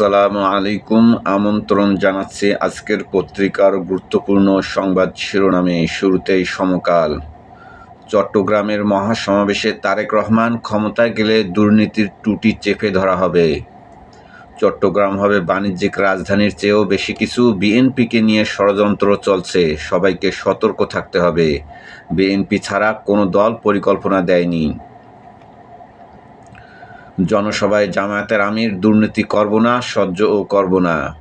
আসসালামু আলাইকুম। আমন্ত্রণ জানাচ্ছি আজকের পত্রিকার গুরুত্বপূর্ণ সংবাদ শিরোনামে। শুরুতেই সমকাল। চট্টগ্রামের মহাসমাবেশে তারেক রহমান ক্ষমতায় গেলে দুর্নীতির টুটি চেপে ধরা হবে। চট্টগ্রাম হবে বাণিজ্যিক রাজধানীর চেয়েও বেশি কিছু। বিএনপিকে নিয়ে ষড়যন্ত্র চলছে। সবাইকে সতর্ক থাকতে হবে। বিএনপি ছাড়া কোনো দল পরিকল্পনা দেয়নি। জনসভায় জামায়াতের আমির, দুর্নীতি করব না, সহ্য ও করব না।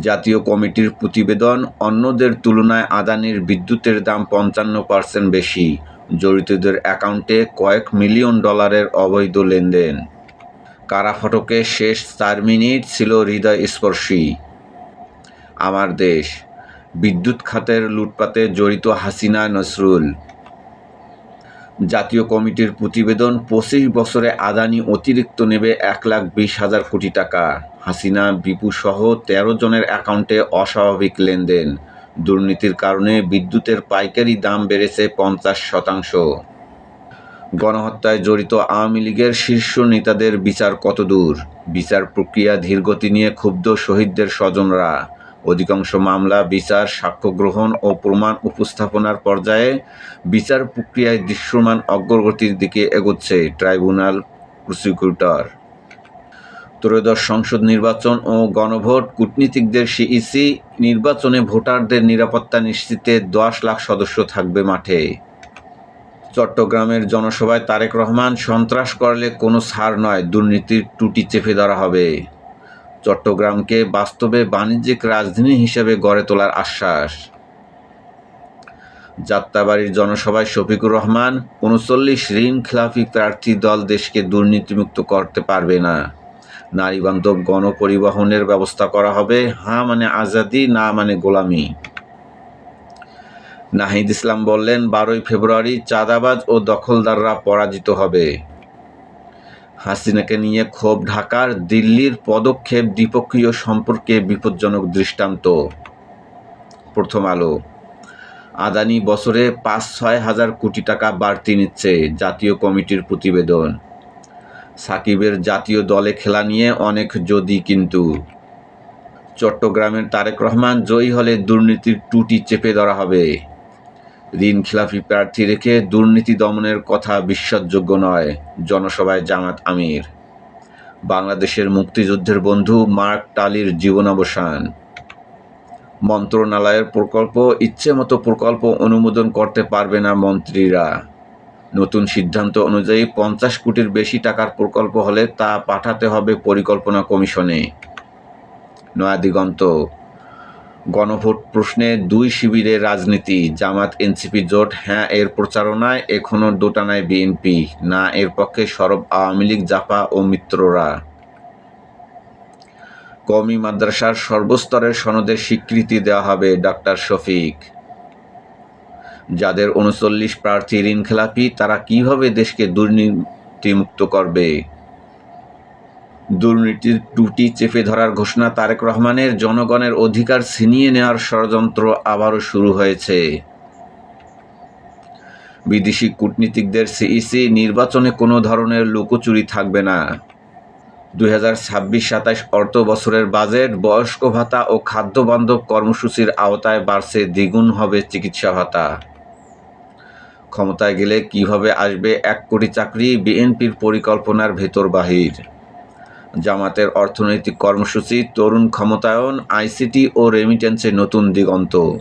জাতীয় কমিটির প্রতিবেদন, অন্যদের তুলনায় আদানির বিদ্যুতের দাম পঞ্চান্ন পার্সেন্ট বেশি। জড়িতদের অ্যাকাউন্টে কয়েক মিলিয়ন ডলারের অবৈধ লেনদেন। কারা ফটকে, শেষ চার মিনিট ছিল হৃদয় স্পর্শী আমার দেশ, বিদ্যুৎ খাতের লুটপাতে জড়িত হাসিনা, নসরুল। জাতীয় কমিটির প্রতিবেদন, পঁচিশ বছরে আদানি অতিরিক্ত নেবে এক লাখ বিশ হাজার কোটি টাকা। হাসিনা, বিপু সহ তেরো জনের অ্যাকাউন্টে অস্বাভাবিক লেনদেন। দুর্নীতির কারণে বিদ্যুতের পাইকারি দাম বেড়েছে পঞ্চাশ শতাংশ। গণহত্যায় জড়িত আওয়ামী লীগের শীর্ষ নেতাদের বিচার কতদূর? বিচার প্রক্রিয়া ধীরগতি নিয়ে ক্ষুব্ধ শহীদদের স্বজনরা। অধিকাংশ মামলা বিচার সাক্ষ্য গ্রহণ ও প্রমাণ উপস্থাপনার পর্যায়ে বিচার প্রক্রিয়ায় দৃশ্যমান অগ্রগতির দিকে এগোচ্ছে ট্রাইব্যুনাল প্রসিকিউটর। ত্রয়োদশ সংসদ নির্বাচন ও গণভোট কূটনীতিকদের সিইসি, নির্বাচনে ভোটারদের নিরাপত্তা নিশ্চিতে দশ লাখ সদস্য থাকবে মাঠে। চট্টগ্রামের জনসভায় তারেক রহমান, সন্ত্রাস করলে কোনো ছাড় নয়, দুর্নীতির টুটি চেপে ধরা হবে। চট্টগ্রামকে বাস্তবে বাণিজ্যিক রাজধানী হিসেবে গড়ে তোলার আশ্বাস। যাত্রাবাড়ির জনসভায় শফিকুর রহমান, উনচল্লিশ ঋণ খেলাফি প্রার্থী দল দেশকে দুর্নীতিমুক্ত করতে পারবে না। নারীবান্ধব গণপরিবহনের ব্যবস্থা করা হবে, হা মানে আজাদি, না মানে গোলামি। নাহিদ ইসলাম বললেন, বারোই ফেব্রুয়ারি চাঁদাবাজ ও দখলদাররা পরাজিত হবে। হাসিনাকে নিয়ে ক্ষোভ, ঢাকার দিল্লির পদক্ষেপ দ্বিপক্ষীয় সম্পর্কে বিপজ্জনক দৃষ্টান্ত। প্রথম আলো। আদানি বছরে পাঁচ ছয় হাজার কোটি টাকা বাড়তি নিচ্ছে জাতীয় কমিটির প্রতিবেদন। সাকিবের জাতীয় দলে খেলা নিয়ে অনেক যদি কিন্তু। চট্টগ্রামের তারেক রহমান জয়ী হলে দুর্নীতির টুটি চেপে ধরা হবে। ঋণ প্রার্থী রেখে দুর্নীতি দমনের কথা বিশ্বাসযোগ্য নয়, জনসভায় জামাত আমির। বাংলাদেশের মুক্তিযুদ্ধের বন্ধু মার্ক টালির জীবনাবসান। মন্ত্রণালয়ের প্রকল্প ইচ্ছে মতো প্রকল্প অনুমোদন করতে পারবে না মন্ত্রীরা। নতুন সিদ্ধান্ত অনুযায়ী পঞ্চাশ কোটির বেশি টাকার প্রকল্প হলে তা পাঠাতে হবে পরিকল্পনা কমিশনে। নয়াদিগন্ত গণভোট প্রশ্নে দুই শিবিরের রাজনীতি। জামাত, এনসিপি জোট হ্যাঁ এর প্রচারণায় এখনও দোটানায় বিএনপি, না এর পক্ষে সরব আওয়ামী লীগ, জাপা ও মিত্ররা। কমি মাদ্রাসার সর্বস্তরের সনদের স্বীকৃতি দেওয়া হবে ডাক্তার শফিক। যাদের উনচল্লিশ প্রার্থী ঋণ খেলাপি তারা কীভাবে দেশকে দুর্নীতিমুক্ত করবে? দুর্নীতির টুটি চেপে ধরার ঘোষণা তারেক রহমানের, জনগণের অধিকার ছিনিয়ে নেওয়ার ষড়যন্ত্র আবারও শুরু হয়েছে। বিদেশি কূটনীতিকদের সিইসি নির্বাচনে কোনো ধরনের লুকোচুরি থাকবে না। দুই হাজার ছাব্বিশ সাতাশ অর্থ বছরের বাজেট, বয়স্ক ভাতা ও খাদ্য বান্ধব কর্মসূচির আওতায় বাড়ছে দ্বিগুণ হবে চিকিৎসা ভাতা। ক্ষমতায় গেলে কীভাবে আসবে এক কোটি চাকরি, বিএনপির পরিকল্পনার ভেতর বাহির জামাতের অর্থনৈতিক কর্মসূচি, তরুণ ক্ষমতায়ন, আইসিটি ও রেমিটেন্সে নতুন দিগন্ত।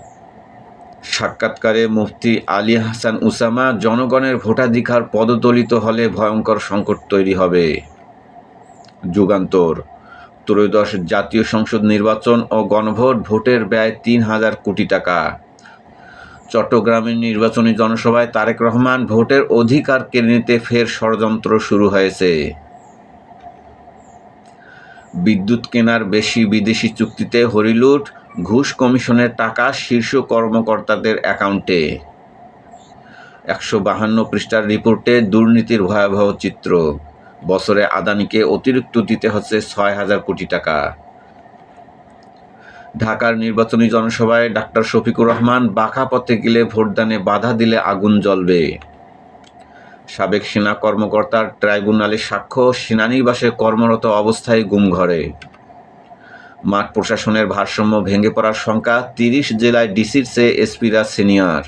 সাক্ষাৎকারে মুফতি আলী হাসান উসামা, জনগণের ভোটাধিকার পদদলিত হলে ভয়ঙ্কর সংকট তৈরি হবে। যুগান্তর। ত্রয়োদশ জাতীয় সংসদ নির্বাচন ও গণভোট ভোটের ব্যয় তিন হাজার কোটি টাকা। চট্টগ্রামের নির্বাচনী জনসভায় তারেক রহমান ভোটের অধিকার কেড়ে নিতে ফের ষড়যন্ত্র শুরু হয়েছে। বিদ্যুৎ কেনার বেশি বিদেশি চুক্তিতে হরিলুট ঘুষ কমিশনের টাকা শীর্ষ কর্মকর্তাদের অ্যাকাউন্টে। একশো বাহান্ন পৃষ্ঠার রিপোর্টে দুর্নীতির ভয়াবহ চিত্র। বছরে আদানিকে অতিরিক্ত দিতে হচ্ছে ছয় হাজার কোটি টাকা। ঢাকার নির্বাচনী জনসভায় ডাক্তার শফিকুর রহমান বাঁকা পথে গেলে ভোটদানে বাধা দিলে আগুন জ্বলবে। সাবেক সেনা কর্মকর্তার ট্রাইব্যুনালে সাক্ষ্য, সেনানিবাসে কর্মরত অবস্থায় গুম ঘরে। মাঠ প্রশাসনের ভারসাম্য ভেঙে পড়ার শঙ্কা তিরিশ জেলায় ডিসির চেয়ে এসপিরা সিনিয়র।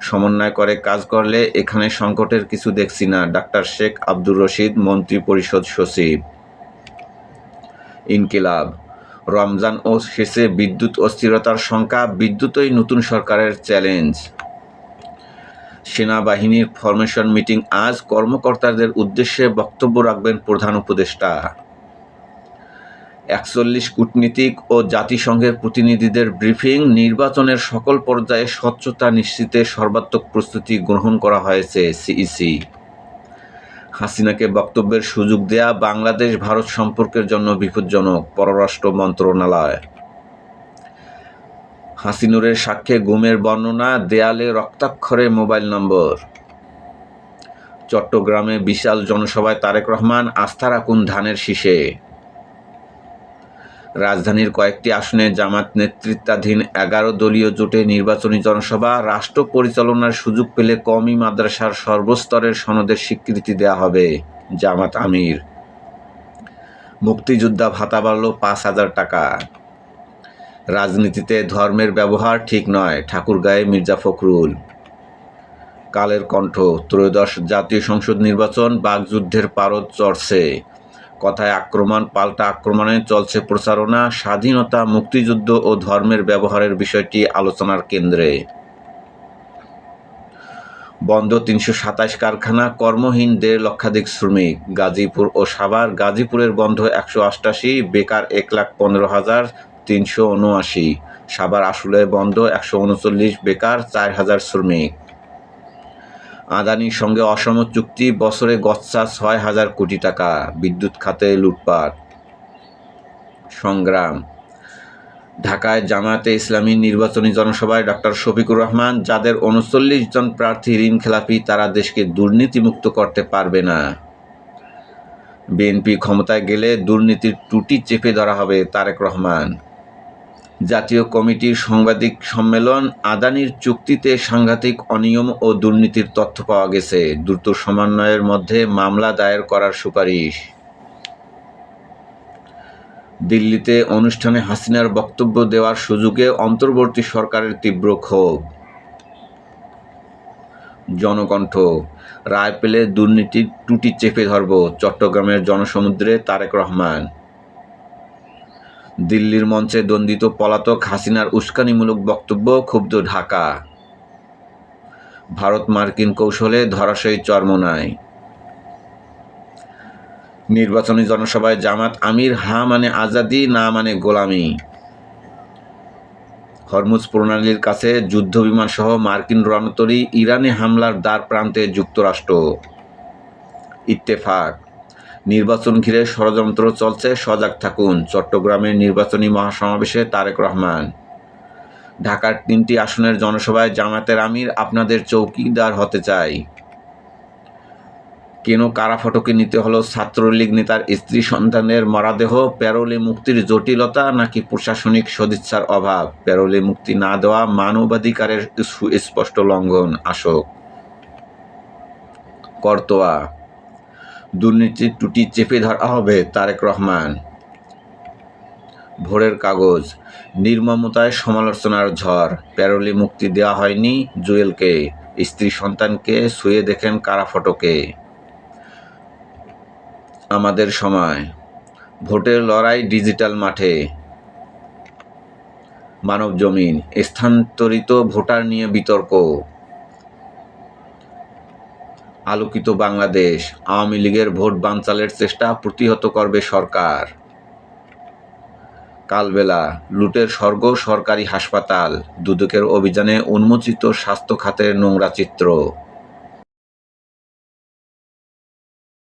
সমন্বয় করে কাজ করলে এখানে সংকটের কিছু দেখছি না, ডাক্তার শেখ আব্দুর রশিদ, মন্ত্রী পরিষদ সচিব। ইনকিলাব, রমজান ও শেষে বিদ্যুৎ অস্থিরতার শঙ্কা বিদ্যুতই নতুন সরকারের চ্যালেঞ্জ। সেনাবাহিনীর ফরমেশন মিটিং আজ কর্মকর্তাদের উদ্দেশ্যে বক্তব্য রাখবেন প্রধান উপদেষ্টা। একচল্লিশ কূটনীতিক ও জাতিসংঘের প্রতিনিধিদের ব্রিফিং নির্বাচনের সকল পর্যায়ে স্বচ্ছতা নিশ্চিতে সর্বাত্মক প্রস্তুতি গ্রহণ করা হয়েছে সিইসি হাসিনাকে বক্তব্যের সুযোগ দেয়া বাংলাদেশ ভারত সম্পর্কের জন্য বিপজ্জনক, পররাষ্ট্র মন্ত্রণালয়। হাসিনুরের সাক্ষ্যে গুমের বর্ণনা, দেয়ালে রক্তাক্ষরে মোবাইল নম্বর। চট্টগ্রামে বিশাল জনসভায় তারেক রহমান আস্থা রাখুন ধানের শীষে। রাজধানীর কয়েকটি আসনে জামাত নেতৃত্বাধীন এগারো দলীয় জোটে নির্বাচনী জনসভা, রাষ্ট্র পরিচালনার সুযোগ পেলে কওমি মাদ্রাসার সর্বস্তরের সনদের স্বীকৃতি দেয়া হবে, জামাত আমির। মুক্তিযোদ্ধা ভাতা বাড়ল পাঁচ হাজার টাকা। রাজনীতিতে ধর্মের ব্যবহার ঠিক নয়, ঠাকুরগাঁয়ে মির্জা ফখরুল। কালের কণ্ঠ, ত্রয়োদশ জাতীয় সংসদ নির্বাচন বাগযুদ্ধের পারদ চড়ছে। কথায় আক্রমণ, পাল্টা আক্রমণে চলছে প্রচারণা, স্বাধীনতা, মুক্তিযুদ্ধ ও ধর্মের ব্যবহারের বিষয়টি আলোচনার কেন্দ্রে। বন্ধ তিনশো সাতাশ কারখানা, কর্মহীন দেড় লক্ষাধিক শ্রমিক। গাজীপুর ও সাভার, গাজীপুরের বন্ধ একশো অষ্টাশি বেকার এক লাখ পনেরো হাজার তিনশো উনআশি। সাভার আসলে বন্ধ, একশো উনচল্লিশ, বেকার, চার হাজার শ্রমিক। আদানির সঙ্গে অসম চুক্তি, বছরে গচ্ছা ছয় হাজার কোটি টাকা, বিদ্যুৎ খাতে লুটপাট। সংগ্রাম। ঢাকায় জামায়াতে ইসলামী নির্বাচনী জনসভায় ডক্টর শফিকুর রহমান, যাদের উনচল্লিশ জন প্রার্থী ঋণ খেলাপি, তারা দেশকে দুর্নীতিমুক্ত করতে পারবে না। বিএনপি ক্ষমতায় গেলে দুর্নীতির টুটি চেপে ধরা হবে তারেক রহমান। জাতীয় কমিটির সাংবাদিক সম্মেলন আদানির চুক্তিতে সাংঘাতিক অনিয়ম ও দুর্নীতির তথ্য পাওয়া গেছে। দ্রুত সমন্বয়ের মধ্যে মামলা দায়ের করার সুপারিশ। দিল্লিতে অনুষ্ঠানে হাসিনার বক্তব্য দেওয়ার সুযোগে অন্তর্বর্তী সরকারের তীব্র ক্ষোভ। জনকণ্ঠ রায় পেলে দুর্নীতির টুটি চেপে ধরব, চট্টগ্রামের জনসমুদ্রে তারেক রহমান। দিল্লির মঞ্চে দ্বন্দ্বিত পলাতক হাসিনার উস্কানিমূলক বক্তব্য ক্ষুব্ধ ঢাকা। ভারত মার্কিন কৌশলে ধরাশয়ী চর্মনায়। নির্বাচনী জনসভায় জামাত আমির, হা মানে আজাদি, না মানে গোলামি। হরমুজ প্রণালীর কাছে যুদ্ধ বিমান সহ মার্কিন রণতরী ইরানে হামলার দ্বার প্রান্তে যুক্তরাষ্ট্র। ইত্তেফাক। নির্বাচন ঘিরে ষড়যন্ত্র চলছে, সজাগ থাকুন, চট্টগ্রামের নির্বাচনী মহাসমাবেশে তারেক রহমান। ঢাকার তিনটি আসনের জনসভায় জামাতের আমির আপনাদের চৌকিদার হতে চাই। কেন কারা ফটকে নিতে হলো ছাত্রলীগ নেতার স্ত্রী সন্তানের মরাদেহ প্যারোলে মুক্তির জটিলতা নাকি প্রশাসনিক সদিচ্ছার অভাব? প্যারোলে মুক্তি না দেওয়া মানবাধিকারের সুস্পষ্ট লঙ্ঘন, আসক। কর্তোয়া দুর্নীতির টুটি চেপে ধরা হবে তারেক রহমান। ভোরের কাগজ, নির্মমতায় সমালোচনার ঝড়, প্যারোলে মুক্তি দেওয়া হয়নি জুয়েলকে, স্ত্রী সন্তানকে শুয়ে দেখেন কারা ফটকে। আমাদের সময়, ভোটের লড়াই ডিজিটাল মাঠে। মানব জমিন, স্থানান্তরিত ভোটার নিয়ে বিতর্ক। আলোকিত বাংলাদেশ, আওয়ামী লীগের ভোট বানচালের চেষ্টা প্রতিহত করবে সরকার। কালবেলা, লুটের স্বর্গ, সরকারি হাসপাতাল, দুদকের অভিযানে উন্মোচিত স্বাস্থ্য খাতের নোংরা চিত্র।